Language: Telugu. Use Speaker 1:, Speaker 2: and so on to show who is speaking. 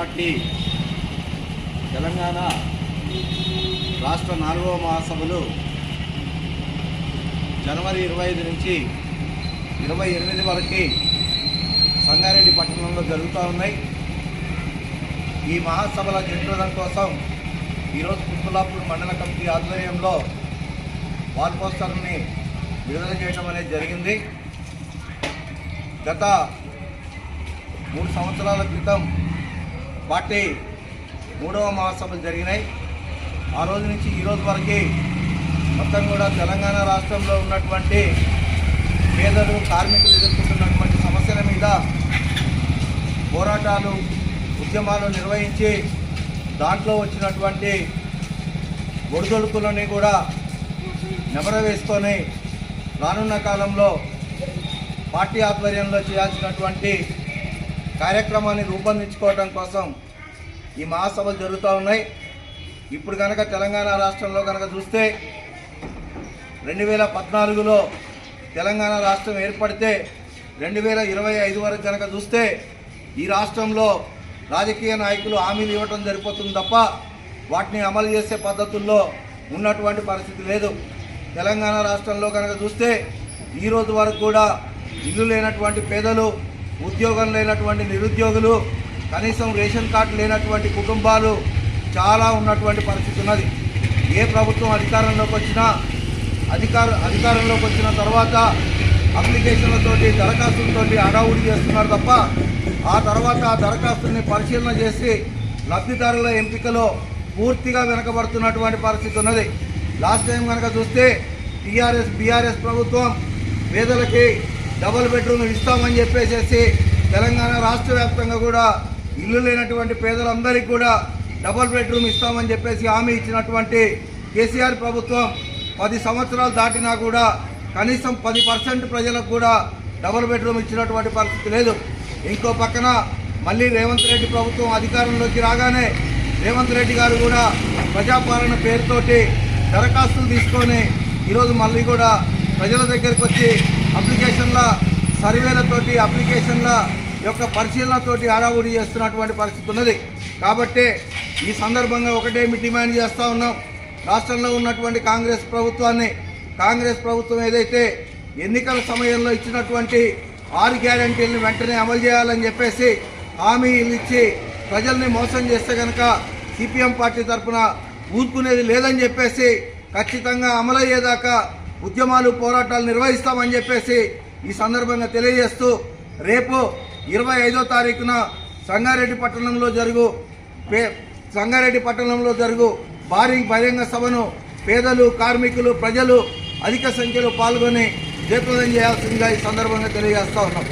Speaker 1: పార్టీ తెలంగాణ రాష్ట్ర నాలుగవ మహాసభలు జనవరి ఇరవై ఐదు నుంచి ఇరవై ఎనిమిది వరకు సంగారెడ్డి పట్టణంలో జరుగుతూ ఉన్నాయి. ఈ మహాసభల జయప్రదం కోసం ఈరోజు కుత్తులాపూర్ మండల కమిటీ ఆధ్వర్యంలో వాల్ పోస్టర్ని విడుదల చేయడం అనేది జరిగింది. గత మూడు సంవత్సరాల క్రితం పార్టీ మూడవ మహాసభలు జరిగినాయి. ఆ రోజు నుంచి ఈరోజు వరకు మొత్తం కూడా తెలంగాణ రాష్ట్రంలో ఉన్నటువంటి పేదలు కార్మికులు ఎదుర్కొంటున్నటువంటి సమస్యల మీద పోరాటాలు ఉద్యమాలు నిర్వహించి దాంట్లో వచ్చినటువంటి ఒడిదొడుకులని కూడా నెమర వేసుకొని రానున్న కాలంలో పార్టీ ఆధ్వర్యంలో చేయాల్సినటువంటి కార్యక్రమాన్ని రూపొందించుకోవడం కోసం ఈ మహాసభలు జరుగుతూ ఉన్నాయి. ఇప్పుడు కనుక తెలంగాణ రాష్ట్రంలో కనుక చూస్తే రెండు వేల పద్నాలుగులో తెలంగాణ రాష్ట్రం ఏర్పడితే రెండు వేల ఇరవై ఐదు వరకు కనుక చూస్తే ఈ రాష్ట్రంలో రాజకీయ నాయకులు హామీలు ఇవ్వటం సరిపోతుంది తప్ప వాటిని అమలు చేసే పద్ధతుల్లో ఉన్నటువంటి పరిస్థితి లేదు. తెలంగాణ రాష్ట్రంలో కనుక చూస్తే ఈరోజు వరకు కూడా ఇల్లు లేనటువంటి పేదలు ఉద్యోగం లేనటువంటి నిరుద్యోగులు కనీసం రేషన్ కార్డు లేనటువంటి కుటుంబాలు చాలా ఉన్నటువంటి పరిస్థితి ఉన్నది. ఏ ప్రభుత్వం అధికారంలోకి వచ్చినా అధికార అధికారంలోకి వచ్చిన తర్వాత అప్లికేషన్లతోటి దరఖాస్తులతోటి హడావుడి చేస్తున్నారు తప్ప ఆ తర్వాత ఆ దరఖాస్తుల్ని పరిశీలన చేసి లబ్ధిదారుల ఎంపికలో పూర్తిగా వెనకబడుతున్నటువంటి పరిస్థితి ఉన్నది. లాస్ట్ టైం కనుక చూస్తే టీఆర్ఎస్ బీఆర్ఎస్ ప్రభుత్వం పేదలకి డబుల్ బెడ్రూమ్ ఇస్తామని చెప్పేసేసి తెలంగాణ రాష్ట్ర వ్యాప్తంగా కూడా ఇల్లు లేనటువంటి పేదలందరికీ కూడా డబుల్ బెడ్రూమ్ ఇస్తామని చెప్పేసి హామీ ఇచ్చినటువంటి కేసీఆర్ ప్రభుత్వం పది సంవత్సరాలు దాటినా కూడా కనీసం పది పర్సెంట్ ప్రజలకు కూడా డబుల్ బెడ్రూమ్ ఇచ్చినటువంటి పరిస్థితి లేదు. ఇంకో పక్కన మళ్ళీ రేవంత్ రెడ్డి ప్రభుత్వం అధికారంలోకి రాగానే రేవంత్ రెడ్డి గారు కూడా ప్రజాపాలన పేరుతోటి దరఖాస్తులు తీసుకొని ఈరోజు మళ్ళీ కూడా ప్రజల దగ్గరికి వచ్చి అప్లికేషన్ల సర్వేలతోటి అప్లికేషన్ల యొక్క పరిశీలనతోటి హడావుడి చేస్తున్నటువంటి పరిస్థితి ఉన్నది. కాబట్టి ఈ సందర్భంగా ఒకటే మీ డిమాండ్ చేస్తూ ఉన్నాం. రాష్ట్రంలో ఉన్నటువంటి కాంగ్రెస్ ప్రభుత్వాన్ని కాంగ్రెస్ ప్రభుత్వం ఏదైతే ఎన్నికల సమయంలో ఇచ్చినటువంటి ఆరు గ్యారంటీలను వెంటనే అమలు చేయాలని చెప్పేసి హామీలు ఇచ్చి ప్రజల్ని మోసం చేస్తే కనుక సిపిఎం పార్టీ తరఫున ఊరుకునేది లేదని చెప్పేసి ఖచ్చితంగా అమలయ్యేదాకా ఉద్యమాలు పోరాటాలు నిర్వహిస్తామని చెప్పేసి ఈ సందర్భంగా తెలియజేస్తూ రేపు ఇరవై ఐదో తారీఖున సంగారెడ్డి పట్టణంలో జరుగు పే సంగారెడ్డి పట్టణంలో జరుగు భారీ బహిరంగ సభను పేదలు కార్మికులు ప్రజలు అధిక సంఖ్యలో పాల్గొని జయప్రదం చేయాల్సిందిగా ఈ సందర్భంగా తెలియజేస్తా ఉన్నాం.